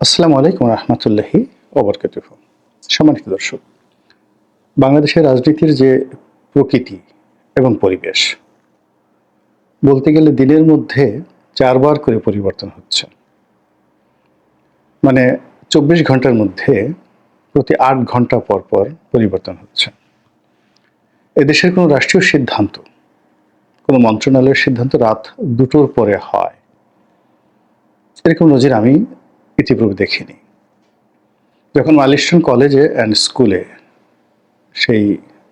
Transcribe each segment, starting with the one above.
আসসালামু আলাইকুম রহমতুল্লাহি ওবরকাত সম্মানিত দর্শক, বাংলাদেশের রাজনীতির যে প্রকৃতি এবং পরিবেশ, বলতে গেলে দিনের মধ্যে চারবার করে পরিবর্তন হচ্ছে। মানে চব্বিশ ঘণ্টার মধ্যে প্রতি আট ঘণ্টা পর পর পরিবর্তন হচ্ছে। এদেশের কোনো রাষ্ট্রীয় সিদ্ধান্ত, কোনো মন্ত্রণালয়ের সিদ্ধান্ত রাত দুটোর পরে হয়। এরকম নজির আমি ইতিপূর্বে দেখিনি। যখন মালিস্টন কলেজে অ্যান্ড স্কুলে সেই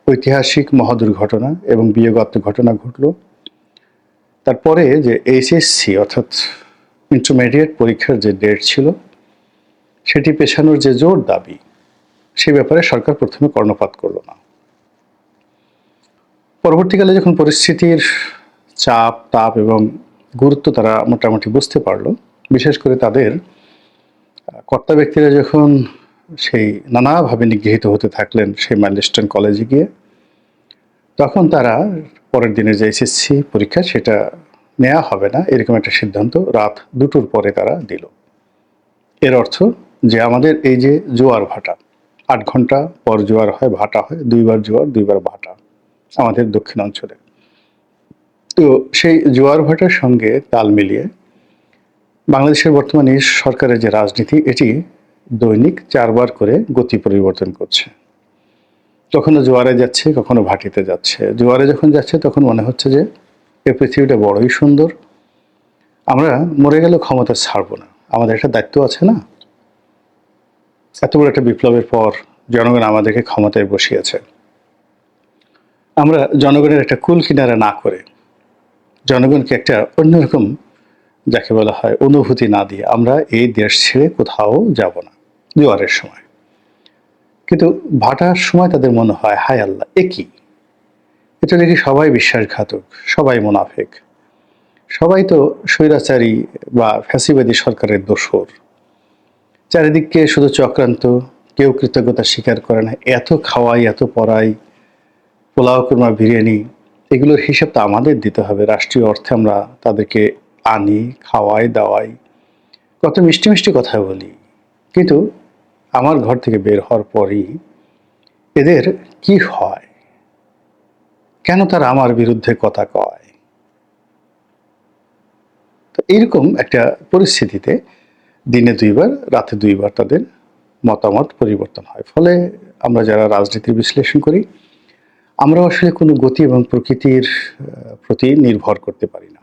ঐতিহাসিক মহাদুর্ঘটনা এবং বিয়োগাত্ম ঘটনা ঘটল, তারপরে যে এইচএসসি অর্থাৎ ইন্টারমিডিয়েট পরীক্ষার যে ডেট ছিল, সেটি পেছানোর যে জোর দাবি, সে ব্যাপারে সরকার প্রথমে কর্ণপাত করল না। পরবর্তীকালে যখন পরিস্থিতির চাপ, তাপ এবং গুরুত্ব তারা মোটামুটি বুঝতে পারল, বিশেষ করে তাদের কর্তা ব্যক্তিরা যখন সেই নানাভাবে নিগৃহীত হতে থাকলেন সেই মাইলস্টোন কলেজে গিয়ে, তখন তারা পরের দিনের যে এসএসসি পরীক্ষা সেটা নেওয়া হবে না, এরকম একটা সিদ্ধান্ত রাত দুটোর পরে তারা দিল। এর অর্থ যে আমাদের এই যে জোয়ার ভাটা, আট ঘণ্টা পর জোয়ার হয়, ভাটা হয়, দুইবার জোয়ার, দুইবার ভাটা আমাদের দক্ষিণ অঞ্চলে। তো সেই জোয়ার ভাটার সঙ্গে তাল মিলিয়ে বাংলাদেশের বর্তমানে সরকারের যে রাজনীতি, এটি দৈনিক চারবার করে গতি পরিবর্তন করছে। কখনো জোয়ারে যাচ্ছে, কখনো ভাটিতে যাচ্ছে। জোয়ারে যখন যাচ্ছে, তখন মনে হচ্ছে যে এ পৃথিবীটা বড়ই সুন্দর। আমরা মরে গেলে ক্ষমতা ছাড়বো না। আমাদের একটা দায়িত্ব আছে না? এত বড় একটা বিপ্লবের পর জনগণ আমাদেরকে ক্ষমতায় বসিয়েছে। আমরা জনগণের একটা কুল কিনারা না করে, জনগণকে একটা অন্যরকম যাকে বলা হয় অনুভূতি না দিয়ে আমরা এই দেশ ছেড়ে কোথাও যাব না জোয়ারের সময়। কিন্তু ভাটার সময় তাদের মনে হয়, হায় আল্লাহ, এ কি? এটা দেখি সবাই বিশ্বাসঘাতক, সবাই মুনাফেক। সবাই তো স্বৈরাচারী বা ফ্যাসিবাদী সরকারের দোসর চারিদিককে শুধু চক্রান্ত, কেউ কৃতজ্ঞতা স্বীকার করে না, এত খাওয়াই, এত পড়াই, পোলাও, কুরমা, বিরিয়ানি, এগুলোর হিসাব তো আমাদের দিতে হবে। রাষ্ট্রীয় অর্থে আমরা তাদেরকে আনি, খাওয়াই, দাওয়াই। কত মিষ্টি মিষ্টি কথা বলি। কিন্তু আমার ঘর থেকে বের হওয়ার পরই এদের কি হয়? কেন তারা আমার বিরুদ্ধে কথা কয়? তো এইরকম একটা পরিস্থিতিতে দিনে দুইবার, রাতে দুইবার তাদের মতামত পরিবর্তন হয়। ফলে আমরা যারা রাজনীতির বিশ্লেষণ করি, আমরা আসলে কোনো গতি এবং প্রকৃতির প্রতি নির্ভর করতে পারি না।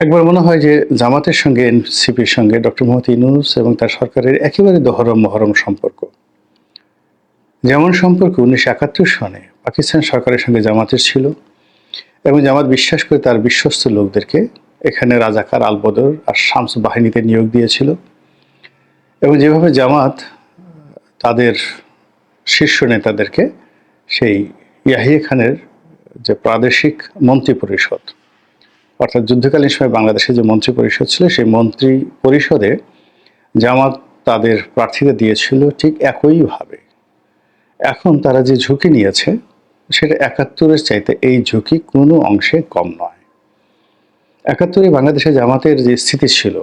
একবার মনে হয় যে জামাতের সঙ্গে, এনসিপির সঙ্গে ডক্টর মোহাম্মদ ইউনুস এবং তার সরকারের একেবারে দহরম মহরম সম্পর্ক। যেমন সম্পর্ক উনিশশো একাত্তর সনে পাকিস্তান সরকারের সঙ্গে জামাতের ছিল এবং জামাত বিশ্বাস করে তার বিশ্বস্ত লোকদেরকে এখানে রাজাকার আলবদর আর শামস বাহিনীতে নিয়োগ দিয়েছিল এবং যেভাবে জামাত তাদের শীর্ষ নেতাদেরকে সেই ইয়াহিয়া খানের যে প্রাদেশিক মন্ত্রী পরিষদ অর্থাৎ যুদ্ধকালীন সময় বাংলাদেশে যে মন্ত্রী পরিষদ ছিল, সেই মন্ত্রী পরিষদে জামাত তাদের প্রার্থীদের দিয়েছিল ঠিক একইভাবে। এখন তারা যে ঝুঁকি নিয়েছে, সেটা একাত্তরের চাইতে এই ঝুঁকি কোনো অংশে কম নয়। একাত্তরে বাংলাদেশে জামাতের যে স্থিতি ছিল,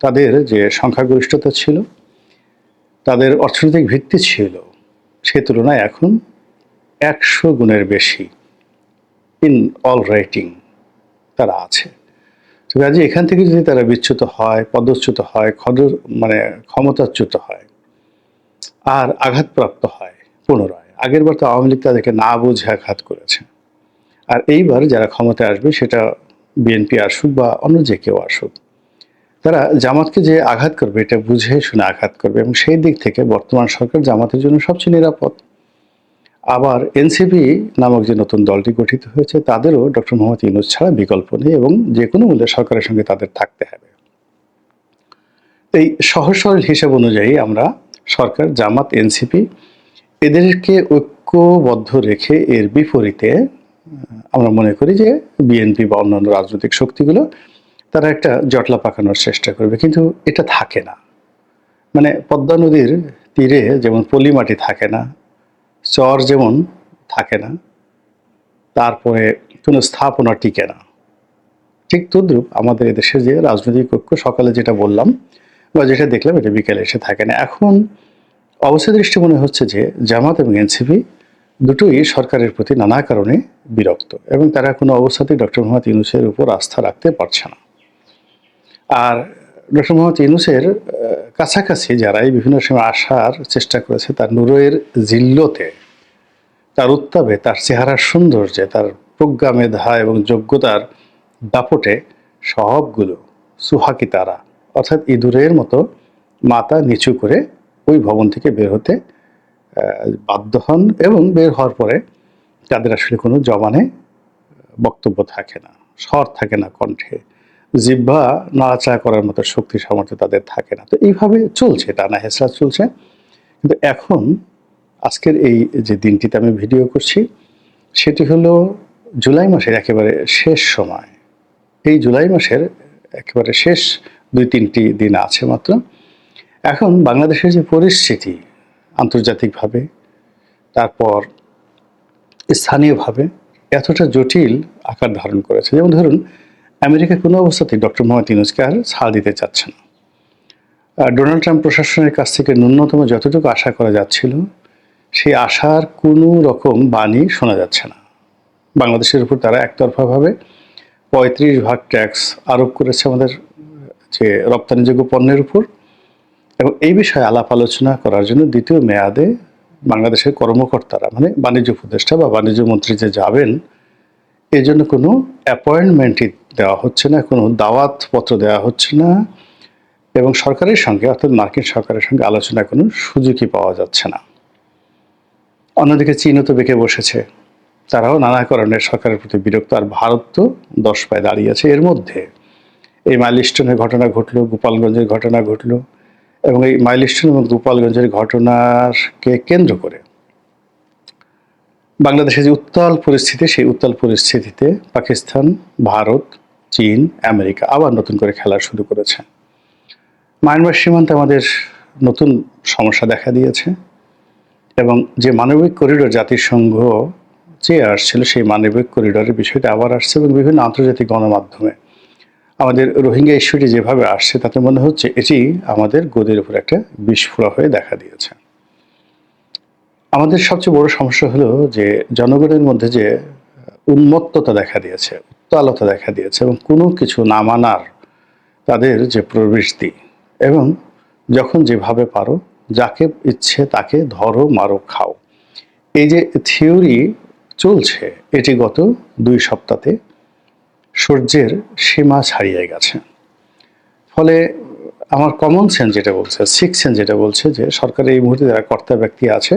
তাদের যে সংখ্যাগরিষ্ঠতা ছিল, তাদের অর্থনৈতিক ভিত্তি ছিল, সে তুলনায় এখন একশো গুণের বেশি ইন অল রাইটিং তারা আছে। কাজে এখান থেকে যদি তারা বিচ্যুত হয়, পদচ্যুত হয়, খদর মানে ক্ষমতাচ্যুত হয়, আর আঘাতপ্রাপ্ত হয় পুনরায়, আগের বার তো আওয়ামী লীগ তাদেরকে না বুঝে আঘাত করেছে। আর এইবার যারা ক্ষমতায় আসবে, সেটা বিএনপি আসুক বা অন্য যে কেউ আসুক, তারা জামাতকে যে আঘাত করবে, এটা বুঝে শুনে আঘাত করবে এবং সেই দিক থেকে বর্তমান সরকার জামাতের জন্য সবচেয়ে নিরাপদ। আবার এনসিপি নামক যে নতুন দলটি গঠিত হয়েছে, তাদেরও ডক্টর মোহাম্মদ ইউনুস ছাড়া বিকল্প নেই এবং যে কোনো মূল্যে সরকারের সঙ্গে তাদের থাকতে হবে। এই সহজ সরল হিসাব অনুযায়ী আমরা সরকার, জামাত, এনসিপি এদেরকে ঐক্যবদ্ধ রেখে এর বিপরীতে, আমরা মনে করি যে বিএনপি বা অন্যান্য রাজনৈতিক শক্তিগুলো তারা একটা জটলা পাকানোর চেষ্টা করবে, কিন্তু এটা থাকে না। মানে পদ্মা নদীর তীরে যেমন পলি মাটি থাকে না চর যেমন থাকে না, তারপরে কোনো স্থাপনা টিকে না। ঠিক তদ্রুপ আমাদের এদেশের যে রাজনৈতিক ঐক্য, সকালে যেটা বললাম বা যেটা দেখলাম, এটা বিকেলে এসে থাকে না। এখন অবস্থা দৃষ্টি মনে হচ্ছে যে জামাত এবং এনসিপি দুটোই সরকারের প্রতি নানা কারণে বিরক্ত এবং তারা কোনো অবস্থাতেই ডক্টর মোহাম্মদ ইউনুসের উপর আস্থা রাখতে পারছে না। আর ডক্টর মোহাম্মদ ইউনুসের কাছাকাছি যারা এই বিভিন্ন সময় আসার চেষ্টা করেছে, তার নুরয়ের জিল্লতে, তার উত্তাপে, তার চেহারার সৌন্দর্যে, তার প্রজ্ঞা, মেধা এবং যোগ্যতার দাপটে সবগুলো সুহাকি তারা। অর্থাৎ ইঁদুরের মতো মাথা নিচু করে ওই ভবন থেকে বের হতে বাধ্য হন এবং বের হওয়ার পরে তাদের আসলে কোনো জবানে বক্তব্য থাকে না, স্বর থাকে না কণ্ঠে। জিহ্বা নাড়াচাড়া করার মতো শক্তি সামর্থ্য তাদের থাকে না। তো এইভাবে চলছে টানা হেসরা চলছে। কিন্তু এখন আজকের এই যে দিনটিতে আমি ভিডিও করছি, সেটি হলো জুলাই মাসের একেবারে শেষ সময়। এই জুলাই মাসের একেবারে শেষ দুই তিনটি দিন আছে মাত্র। এখন বাংলাদেশের যে পরিস্থিতি আন্তর্জাতিকভাবে, তারপর স্থানীয়ভাবে, এতটা জটিল আকার ধারণ করেছে। যেমন ধরুন আমেরিকা কোনো অবস্থাতেই ডক্টর মোহাম্মদ ইউনুসকে আর ছাড় দিতে চাচ্ছে না। ডোনাল্ড ট্রাম্প প্রশাসনের কাছ থেকে ন্যূনতম যতটুকু আশা করা যাচ্ছিল, সেই আশার কোনো রকম বাণী শোনা যাচ্ছে না। বাংলাদেশের উপর তারা একতরফাভাবে পঁয়ত্রিশ ভাগ ট্যাক্স আরোপ করেছে আমাদের, যে রপ্তানিযোগ্য পণ্যের উপর। এবং এই বিষয়ে আলাপ আলোচনা করার জন্য দ্বিতীয় মেয়াদে বাংলাদেশের কর্মকর্তারা মানে বাণিজ্য উপদেষ্টা বা বাণিজ্য মন্ত্রী যে যাবেন এই জন্য কোনো অ্যাপয়েন্টমেন্টই দেওয়া হচ্ছে না, কোনো দাওয়াত পত্র দেওয়া হচ্ছে না এবং সরকারের সঙ্গে, অর্থাৎ মার্কিন সরকারের সঙ্গে আলোচনা কোনো সুযোগই পাওয়া যাচ্ছে না। অন্যদিকে চীনও তো বেঁকে বসেছে। তারাও নানা কারণে সরকারের প্রতি বিরক্ত। আর ভারত তো দশ পায়ে দাঁড়িয়েছে এর মধ্যে এই মাইলস্টোনের ঘটনা ঘটলো, গোপালগঞ্জের ঘটনা ঘটলো এবং এই মাইলস্টোন এবং গোপালগঞ্জের ঘটনাকে কেন্দ্র করে বাংলাদেশে যে উত্তাল পরিস্থিতি, সেই উত্তাল পরিস্থিতিতে পাকিস্তান, ভারত চীন, আমেরিকা আবার নতুন করে খেলা শুরু করেছে। মায়ানমার সীমান্তে আমাদের নতুন সমস্যা দেখা দিয়েছে এবং যে মানবিক করিডোর জাতিসংঘ চেয়ে আসছিল, সেই মানবিক করিডোরের বিষয়টা আবার আসছে এবং বিভিন্ন আন্তর্জাতিক গণমাধ্যমে। আমাদের রোহিঙ্গা ইস্যুটি যেভাবে আসছে, তাতে মনে হচ্ছে এটি আমাদের গদির উপর একটা বিস্ফোরা হয়ে দেখা দিয়েছে। আমাদের সবচেয়ে বড় সমস্যা হলো যে জনগণের মধ্যে যে উন্মত্ততা দেখা দিয়েছে উত্তালতা দেখা দিয়েছে এবং কোনো কিছু না মানার তাদের যে প্রবৃত্তি এবং যখন যেভাবে পারো, যাকে ইচ্ছে তাকে ধরো, মারো, খাও। এই যে থিওরি চলছে, এটি গত দুই সপ্তাহে সূর্যের সীমা ছাড়িয়ে গেছে। ফলে আমার কমন সেন্স যেটা বলছে সিক্স সেন্স যেটা বলছে যে সরকারের এই মুহূর্তে যারা কর্তা ব্যক্তি আছে,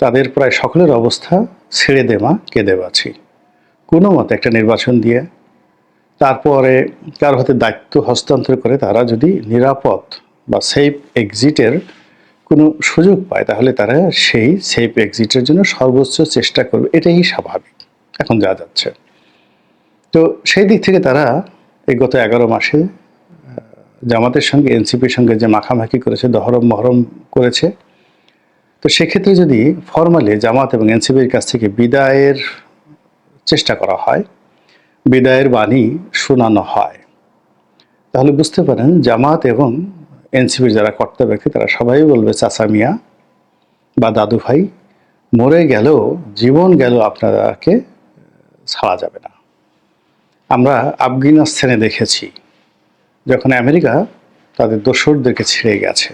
তাদের প্রায় সকলের অবস্থা ছেড়ে দেমা কেঁদে বাছি কোনো মতে একটা নির্বাচন দিয়ে তারপরে কার হাতে দায়িত্ব হস্তান্তর করে তারা যদি নিরাপদ বা সেফ এক্সিটের কোনো সুযোগ পায়, তাহলে তারা সেই সেফ এক্সিটের জন্য সর্বোচ্চ চেষ্টা করবে। এটাই স্বাভাবিক। এখন যা যাচ্ছে। তো সেই দিক থেকে তারা এই গত এগারো মাসে জামাতের সঙ্গে, এনসিপির সঙ্গে যে মাখামাখি করেছে, দহরম মহরম করেছে, তো সেক্ষেত্রে যদি ফর্মালি জামাত এবং এনসিপির কাছ থেকে বিদায়ের চেষ্টা করা হয়, বিদায়ের বাণী শোনানো হয়। তাহলে বুঝতে পারেন, জামাত এবং এনসিপির যারা কর্তা ব্যক্তি, তারা সবাই বলবে, চাচা মিয়া বা দাদু ভাই, মরে গেলেও, জীবন গেল আপনারাকে ছাড়া যাবে না। আমরা আফগানিস্তানে দেখেছি, যখন আমেরিকা তাদের দোসরদেরকে ছেড়ে গেছে,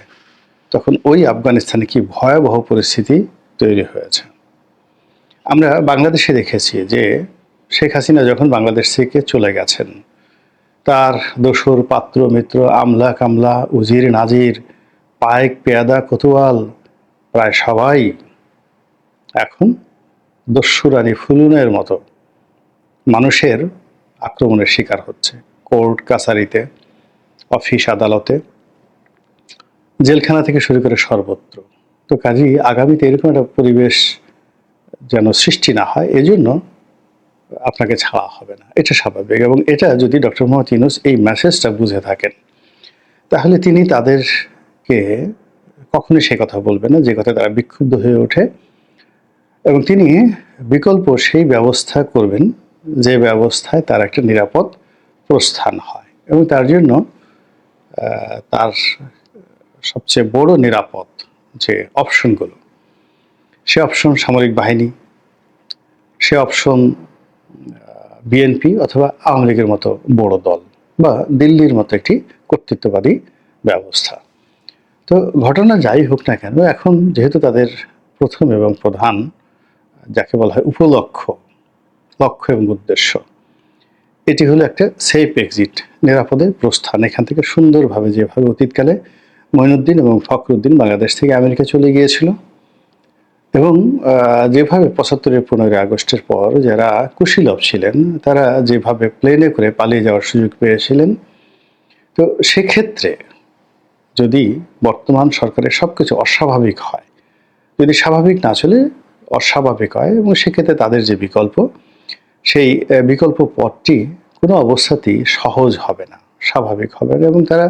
তখন ওই আফগানিস্তানে কি ভয়াবহ পরিস্থিতি তৈরি হয়েছে। আমরা বাংলাদেশে দেখেছি যে শেখ হাসিনা যখন বাংলাদেশ থেকে চলে গেছেন, তার দোসর, পাত্র, মিত্র, আমলা, কামলা, উজির, নাজির, পায়েক, পেয়াদা, কোতোয়াল, প্রায় সবাই এখন দস্যুরানী ফুলুনের মতো মানুষের আক্রমণের শিকার হচ্ছে। কোর্ট, কাছারিতে, অফিস, আদালতে, জেলখানা থেকে শুরু করে সর্বত্র। তো কাজেই আগামীতে এরকম একটা পরিবেশ যেন সৃষ্টি না হয়, এজন্য আপনাকে ছাড়া হবে না। এটা স্বাভাবিক এবং এটা যদি ডক্টর মোহাম্মদ ইউনুস এই মেসেজটা বুঝে থাকেন, তাহলে তিনি তাদেরকে কখনোই সে কথা বলবেন না, যে কথা তারা বিক্ষুব্ধ হয়ে ওঠে এবং তিনি বিকল্প সেই ব্যবস্থা করবেন যে ব্যবস্থায় তার একটা নিরাপদ প্রস্থান হয় এবং তার জন্য তার সবচেয়ে বড় নিরাপদ যে অপশনগুলো সে অপশন সামরিক বাহিনী, সে অপশন বিএনপি অথবা আওয়ামী লীগের মতো বড় দল বা দিল্লির মতো একটি কর্তৃত্ববাদী ব্যবস্থা। তো ঘটনা যাই হোক না কেন, এখন যেহেতু তাদের প্রথম এবং প্রধান, যাকে বলা হয় উপলক্ষ, লক্ষ্য এবং উদ্দেশ্য, এটি হলো একটা সেফ এক্সিট নিরাপদে প্রস্থান। এখান থেকে সুন্দরভাবে যেভাবে অতীতকালে মঈনুদ্দিন এবং ফখরুদ্দিন বাংলাদেশ থেকে আমেরিকা চলে গিয়েছিল এবং যেভাবে পঁচাত্তরের পনেরোই আগস্টের পর যারা কুশীলভ ছিলেন, তারা যেভাবে প্লেনে করে পালিয়ে যাওয়ার সুযোগ পেয়েছিলেন, তো সেক্ষেত্রে যদি বর্তমান সরকারের সব কিছু অস্বাভাবিক হয়, যদি স্বাভাবিক না চলে, অস্বাভাবিক হয় এবং সেক্ষেত্রে তাদের যে বিকল্প, সেই বিকল্প পথটি কোনো অবস্থাতেই সহজ হবে না, স্বাভাবিক হবে না এবং তারা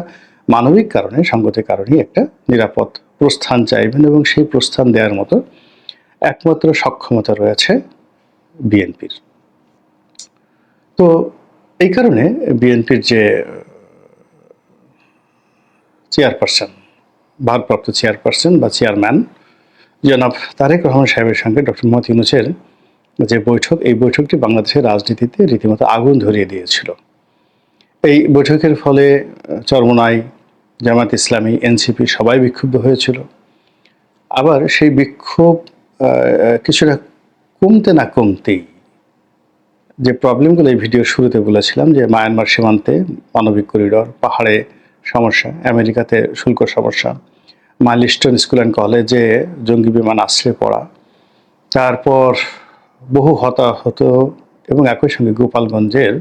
মানবিক কারণে, সঙ্গতের কারণেই একটা নিরাপদ প্রস্থান চাইবেন এবং সেই প্রস্থান দেওয়ার মতো একমাত্র সক্ষমতা রয়েছে বিএনপির। তো এই কারণে বিএনপির যে চেয়ারপারসন, ভারপ্রাপ্ত চেয়ারপারসন বা চেয়ারম্যান জনাব তারেক রহমান সাহেবের সঙ্গে ডক্টর মোহাম্মদ ইউনুসের যে বৈঠক, এই বৈঠকটি বাংলাদেশের রাজনীতিতে রীতিমতো আগুন ধরিয়ে দিয়েছিল। এই বৈঠকের ফলে চরমোনাই জামাত ইসলামী, এনসিপি সবাই বিক্ষুব্ধ হয়েছিল। আবার সেই বিক্ষোভ কিছুটা কমতে না কমতেই যে প্রবলেমগুলো এই ভিডিও শুরুতে বলেছিলাম, যে মায়ানমার সীমান্তে মানবিক করিডর, পাহাড়ে সমস্যা, আমেরিকাতে শুল্ক সমস্যা মাইলিস্টন স্কুল অ্যান্ড কলেজে জঙ্গি বিমান আশ্রয় পড়া, তারপর বহু হতাহত এবং একই সঙ্গে গোপালগঞ্জের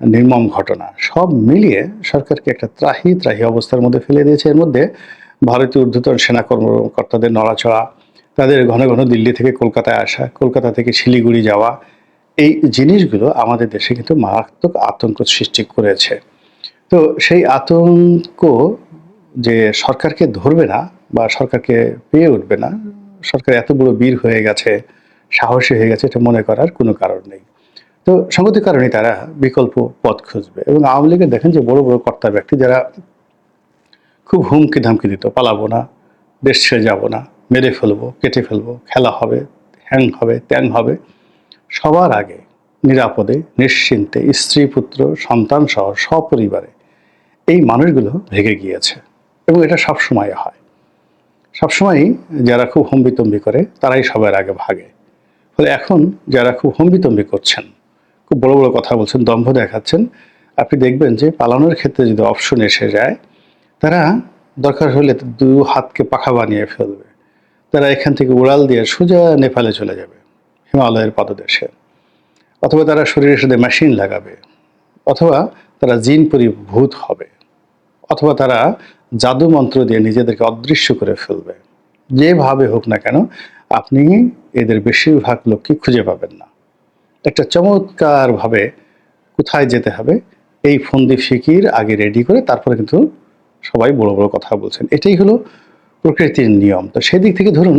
নির্মম ঘটনা, সব মিলিয়ে সরকারকে একটা ত্রাহি ত্রাহি অবস্থার মধ্যে ফেলে দিয়েছে। এর মধ্যে ভারতীয় ঊর্ধ্বতন সেনা কর্মকর্তাদের নড়াচড়া তাদের ঘন ঘন দিল্লি থেকে কলকাতায় আসা, কলকাতা থেকে শিলিগুড়ি যাওয়া, এই জিনিসগুলো আমাদের দেশে কিন্তু মারাত্মক আতঙ্ক সৃষ্টি করেছে। তো সেই আতঙ্ক যে সরকারকে ধরবে না বা সরকারকে পেয়ে উঠবে না, সরকার এত বড় বীর হয়ে গেছে, সাহসী হয়ে গেছে, এটা মনে করার কোনো কারণ নেই। তো সঙ্গতির কারণে তারা বিকল্প পথ খুঁজবে এবং আওয়ামী লীগের দেখেন যে বড় বড় কর্তা ব্যক্তি যারা খুব হুমকি ধামকি দিত, পালাবো না, দেশ ছেড়ে যাব না। মেরে ফেলব, কেটে ফেলব, খেলা হবে হ্যাং হবে, ত্যাং হবে। সবার আগে নিরাপদে, নিশ্চিন্তে স্ত্রী, পুত্র, সন্তান সহ সপরিবারে এই মানুষগুলো ভেঙে গিয়েছে এবং এটা সবসময় হয়। সবসময়ই যারা খুব হম্বিতম্বি করে, তারাই সবার আগে ভাগে। ফলে এখন যারা খুব হম্বিতম্বি করছেন, খুব বড় বড় কথা বলছেন, দম্ভ দেখাচ্ছেন, আপনি দেখবেন যে পালানোর ক্ষেত্রে যদি অপশন এসে যায়, তারা দরকার হলে দু হাতকে পাখা বানিয়ে ফেলবে। তারা এখান থেকে উড়াল দিয়ে সোজা নেপালে চলে যাবে, হিমালয়ের পাদদেশে। অথবা তারা শরীরের সাথে মেশিন লাগাবে, অথবা তারা জিন পরিভূত হবে, অথবা তারা জাদু মন্ত্র দিয়ে নিজেদেরকে অদৃশ্য করে ফেলবে। যেভাবে হোক না কেন, আপনি এদের বেশিরভাগ লোককে খুঁজে পাবেন না। একটা চমৎকারভাবে কোথায় যেতে হবে, এই ফন্দি ফিকির আগে রেডি করে তারপরে কিন্তু সবাই বড় বড় কথা বলছেন। এটাই হলো প্রকৃতির নিয়ম। তো সেদিক থেকে ধরুন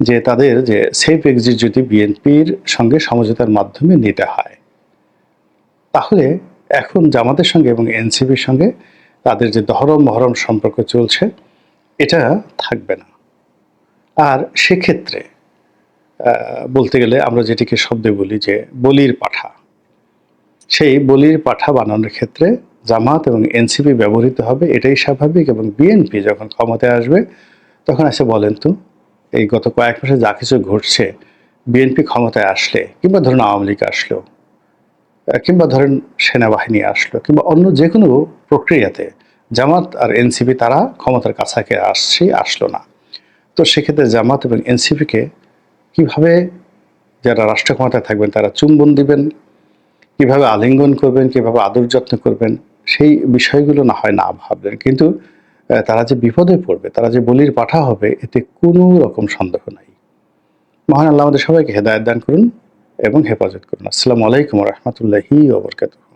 যে তাদের যে সেফ এক্সিট যদি বিএনপির সঙ্গে সমঝোতার মাধ্যমে নিতে হয়, তাহলে এখন জামাতের সঙ্গে এবং এনসিপির সঙ্গে তাদের যে ধরম মহরম সম্পর্ক চলছে, এটা থাকবে না। আর সেক্ষেত্রে বলতে গেলে আমরা যেটিকে শব্দে বলি যে বলির পাঠা। সেই বলির পাঠা বানানোর ক্ষেত্রে জামাত এবং এনসিপি ব্যবহৃত হবে, এটাই স্বাভাবিক এবং বিএনপি যখন ক্ষমতায় আসবে, তখন এসে বলেন তো, এই গত কয়েক মাসে যা কিছু ঘটছে, বিএনপি ক্ষমতায় আসলে, কিংবা ধরুন আওয়ামী লীগ আসলো কিংবা ধরেন সেনাবাহিনী আসলো, কিংবা অন্য যে কোনো প্রক্রিয়াতে, জামাত আর এনসিপি তারা ক্ষমতার কাছাকে আসছে, আসলো না। তো সেক্ষেত্রে জামাত এবং এনসিপিকে কীভাবে যারা রাষ্ট্র ক্ষমতায় থাকবেন, তারা চুম্বন দিবেন, কীভাবে আলিঙ্গন করবেন, কীভাবে আদর যত্ন করবেন সেই বিষয়গুলো না হয় না ভাবলেন। কিন্তু তারা যে বিপদে পড়বে, তারা যে বলির পাঠা হবে, এতে কোনো রকম সন্দেহ নাই। মহান আল্লাহ আমাদের সবাইকে হেদায়ত দান করুন এবং হেফাজত করুন। আসসালামু আলাইকুম রহমতুল্লাহি ওবরকাতুহ